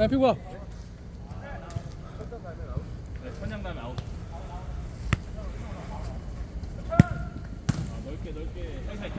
그냥 피고 와. 선양 다음에 아웃. 아, 넓게 넓게. 사이사이.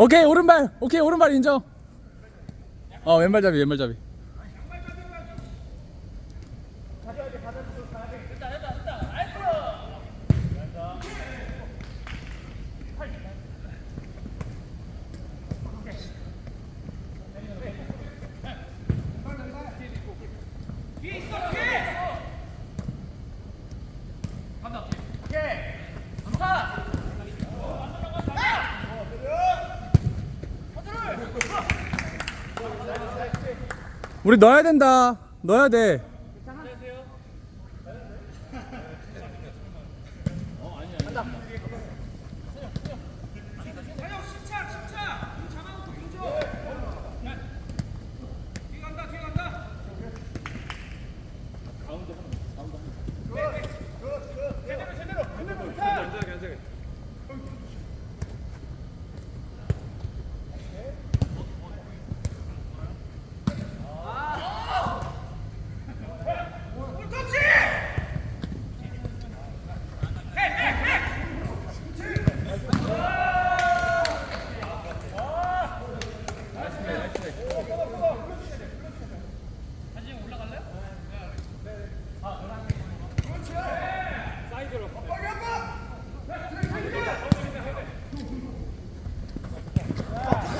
오케이 오른발. 오케이 오른발 인정. 어 왼발잡이 왼발잡이. 우리 넣어야 된다. 넣어야 돼.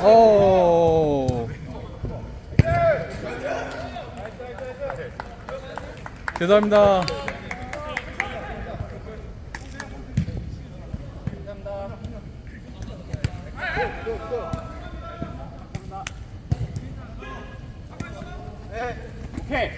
오. 죄송합니다. 오케이.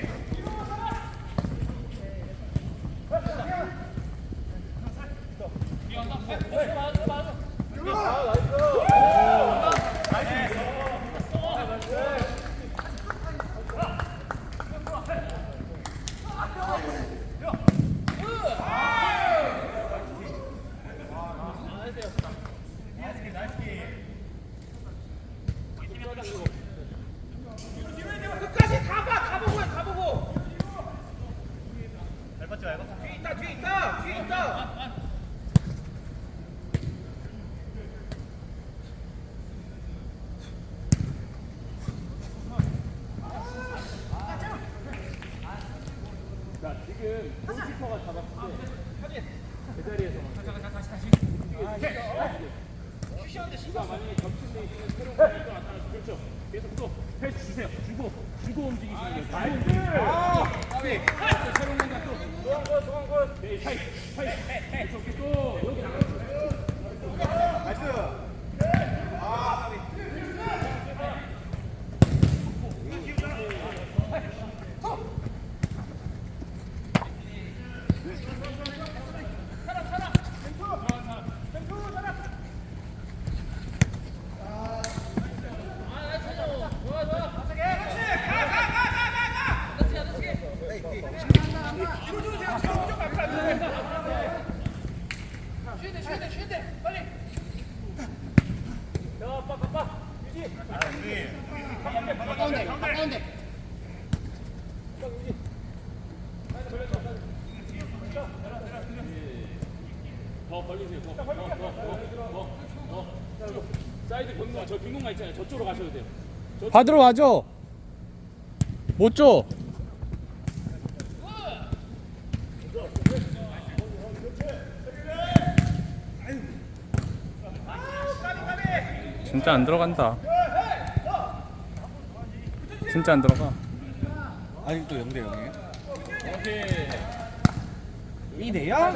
끝까지 다 봐, 다 보고 해, 다 보고. 뒤에 있다, 뒤에 있다, 뒤에 있다. 자, 지금 골 키퍼가 잡았을 때 제자리에서만. 가 만약에 겹친 데 있으면 새로운 공이 또 나타나죠. 그렇죠. 계속 또 패스 주세요. 주고 주고 움직이시는 거예요. 나이스. 아, 새로운 공간 또. 좋은 거, 좋은 거. 네, 사이. 그렇죠. 이렇게 또 여기 나가죠. 쉬어야 돼, 쉬어야 돼, 쉬어야 돼. 빨리. 가까운데, 가까운데. 더 벌리세요. 더, 더, 더, 더, 더, 더. 더. 사이드 경로 가 있잖아요. 저쪽으로 가셔도 돼요. 받으러 와줘. 못 줘. 진짜 안 들어간다. 진짜 안 들어가. 아직도 0대 0이에요? 오케이 2대 0?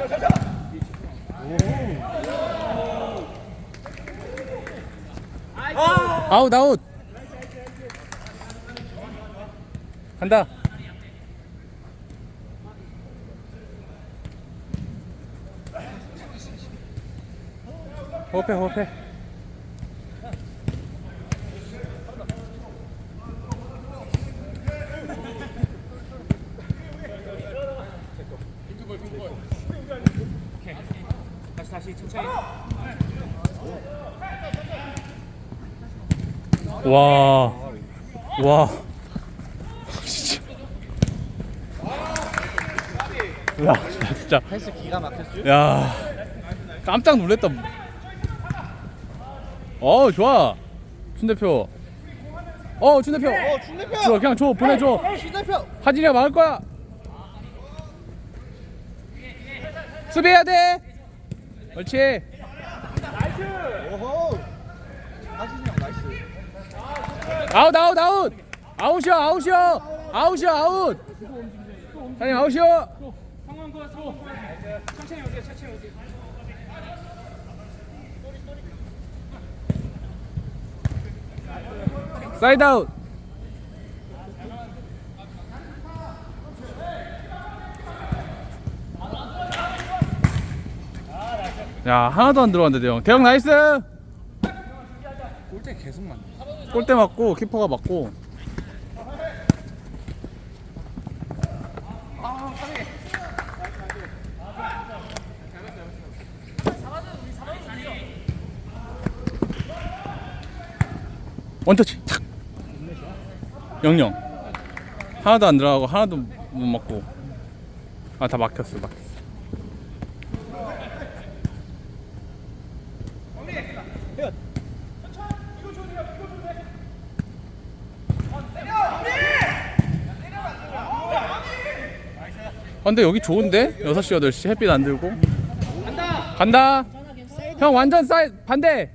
아웃 아웃. 간다. 호흡해 호흡해. 다시 다시 천천히 와. 와. 진짜. 야, 나 진짜. 패스 기가 막혔죠? 야. 깜짝 놀랐다. 어, 좋아. 춘 대표. 어, 춘 대표. 어, 준 대표! 줘, 그냥 줘, 보내 줘. 준 대표! 하진이가 막을 거야. 수비해야 돼. 그렇지. 오호! 하진이 형 나이스. 아웃, 아웃, 아웃. 아웃이야, 아웃이야. 아웃이야, 아웃. 사장님 오세요 사이드 아웃. 야 하나도 안 들어왔는데 대형 대형 나이스 골대 계속 맞네. 골대 맞고 키퍼가 맞고. 원터치. 탁 영영. 하나도 안 들어가고 하나도 못 맞고. 아 다 막혔어 막혔어 근데 여기 좋은데? 6시 8시? 햇빛 안 들고? 간다! 간다 형 완전 사이 반대!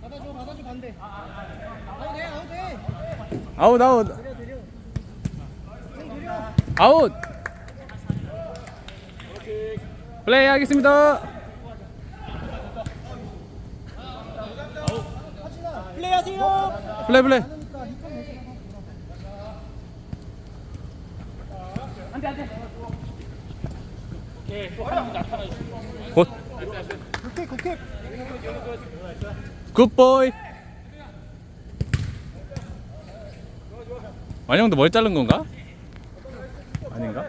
받아줘 받아줘 반대 아웃 해 아웃 해 아웃 아웃. 아웃! 플레이 하겠습니다. 플레이 하세요. 플레이 플레이 오케이 또 한명 나타나 굿킥 굿보이 만영도 머리 자른 건가? 아닌가?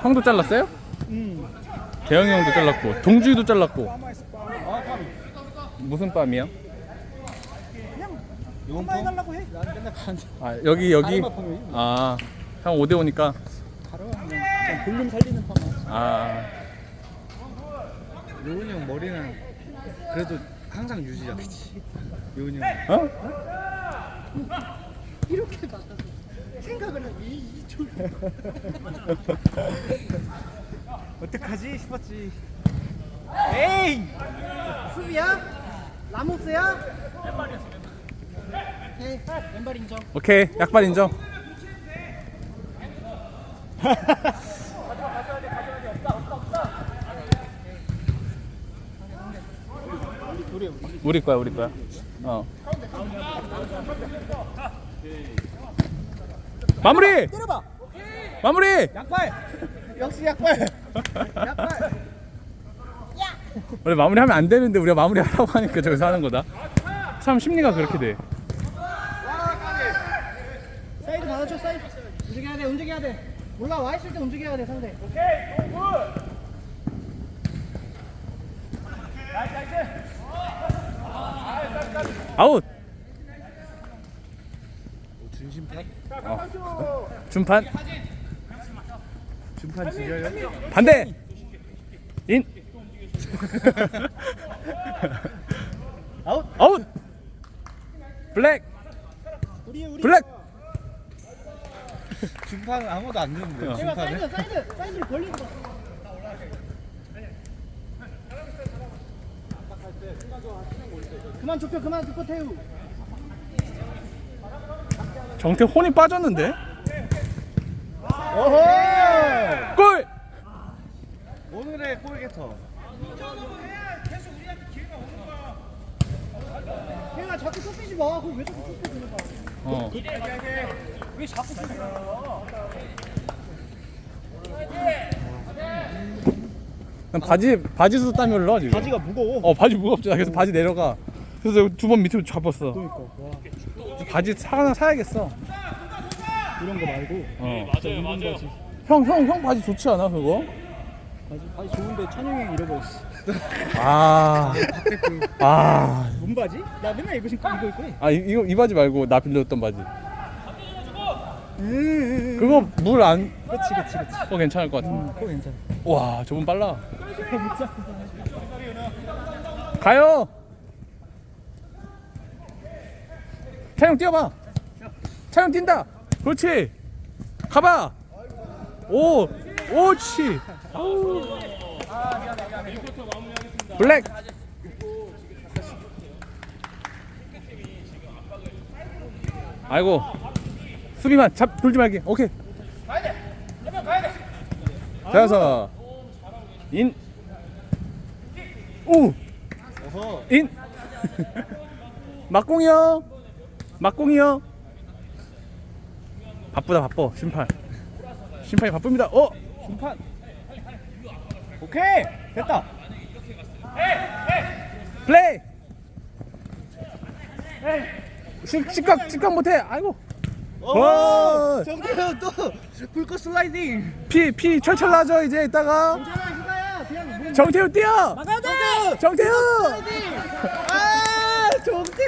형도 잘랐어요? 대영이 형도 잘랐고 동주이도 잘랐고 무슨 빰이야? 폼? 해달라고 해. 난 맨날 가는데. 아 여기 여기 다리만. 아형 5대 5니까 바로 그냥, 그냥 볼륨 살리는 펌. 아 요은이 형 머리는 그래도 항상 유지야. 그치? 요은이 형. 어? 이렇게 받아서 생각을 하면 이, 이 줄. 어떡하지 싶었지. 에이 수비야? 라모스야? 오케이 왼발 인정. 오케이 약발 인정. 우리 거야 우리 거야. 어. 마무리! 때려봐. 마무리! 약발. 역시 약발. 약발. 원래 마무리하면 안 되는데 우리가 마무리하라고 하니까 저기서 하는 거다. 참 심리가 그렇게 돼 사이드 받아줘 사이드 움직여야 돼 움직여야 돼. 올라와 있을 때 움직여야 돼 상대. 아웃. 준심판? 준판. 준판 지려요? 반대. 인. 아웃! 아웃. 블랙. 블랙 준판 아무도 안. 제가 준판을? 사이드 사이드 사이드 벌리고 봐 그만 좁혀 그만 좁혀 태우 정태 혼이 빠졌는데? 어허! 골! 오늘의 골게터. 자꾸 쫓기지 마. 그럼 왜 자꾸 쫓겨 그러니까. 어. 왜 자꾸? 난 바지 바지도 땀이 흘러 지금. 바지가 무거워. 어 바지 무겁잖아. 그래서 바지 내려가. 그래서 두 번 밑으로 잡았어. 그러니까. 와, 바지 사 하나 사야겠어. 이런 거 말고. 어. 맞아요, 맞아요. 형형 형 바지 좋지 않아 그거? 바지, 바지 좋은데 찬영이 형 잃어버렸어. 아. 아. 뭔 바지? 나 맨날 이거 신고 이거 입고 해. 아 이, 이거 이 바지 말고 나 빌렸던 바지. 음. 그거 물 안. 그렇지, 그렇지, 그렇지. 그거 괜찮을 것 같은데. 음, 그거 괜찮아. 와 저분 빨라. 가요. 차영 뛰어봐. 차영 뛴다. 그렇지. 가봐. 오, 오치. 블랙. 아이고. 수비만 잡 돌지 말게. 오케이. 자서 인. 오. 어허. 인. 막공이요. 막공이요. 바쁘다 바빠 심판. 심판이 바쁩니다. 어. 심판. 오케이. 됐다. 플레이. 식 식각 식각 못해. 아이고. 어, 오! 정태형 또 불꽃 슬라이딩. 피, 피 철철 나죠, 이제 이따가. 정태야, 뛰어! 정태우! 정태우! 아, 정태형.